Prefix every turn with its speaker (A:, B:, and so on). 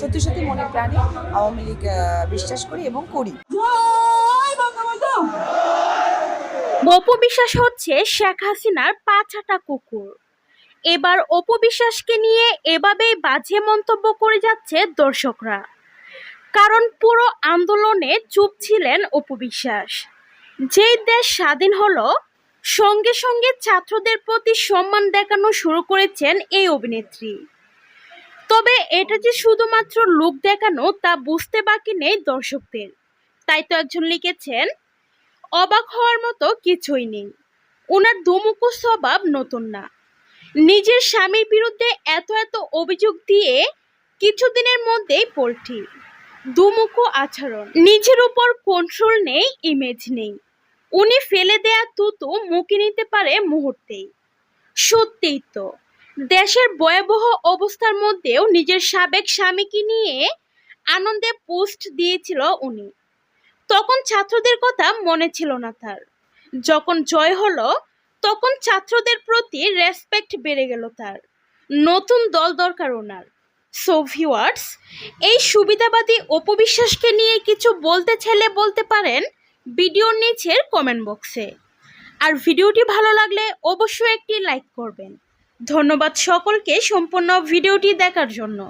A: সত্যি সত্যি মনে প্রাণে আওয়ামী লীগ বিশ্বাস করি এবং করি।
B: অপু বিশ্বাস হচ্ছে শেখ হাসিনার পাছাটা কুকুর। এবার অপু বিশ্বাসকে নিয়ে এভাবেই বাজে মন্তব্য করে যাচ্ছে দর্শকরা। কারণ পুরো আন্দোলনে চুপ ছিলেন অপু বিশ্বাস যেই দেশ স্বাধীন হলো সঙ্গে সঙ্গে ছাত্রদের প্রতি সম্মান দেখানো শুরু করেছেন এই অভিনেত্রী। তবে এটা যে শুধুমাত্র লোক দেখানো তা বুঝতে বাকি নেই দর্শকদের। তাই তো একজন লিখেছেন, অবাক হওয়ার মতো কিছুই নেই। ওনার দুমুখো স্বভাব নতুন না। নিজের স্বামীর বিরুদ্ধে এত এত অভিযোগ দিয়ে কিছুদিনের মধ্যেই পোল্ট্রি। দুমুখো আচরণ। নিজের উপর কন্ট্রোল নেই ইমেজ নেই। উনি ফেলে দেয়া তুতু মুখে নিতে পারে মুহূর্তেই। সত্যিই তো। দেশের ভয়াবহ অবস্থার মধ্যেও নিজের সাবেক স্বামীকে নিয়ে আনন্দে পোস্ট দিয়েছিল উনি। তখন ছাত্রদের কথা মনে ছিল না তার। যখন জয় হলো, তখন ছাত্রদের প্রতি রেসপেক্ট বেড়ে গেল তার। নতুন দল দরকার ওনার। সো ভিউয়ার্স এই সুবিধাবাদী অপবিশ্বাসকে নিয়ে কিছু বলতে চাইলে বলতে পারেন ভিডিওর নিচের কমেন্ট বক্সে আর ভিডিওটি ভালো লাগলে অবশ্যই একটি লাইক করবেন। ধন্যবাদ সকলকে সম্পূর্ণ ভিডিওটি দেখার জন্য।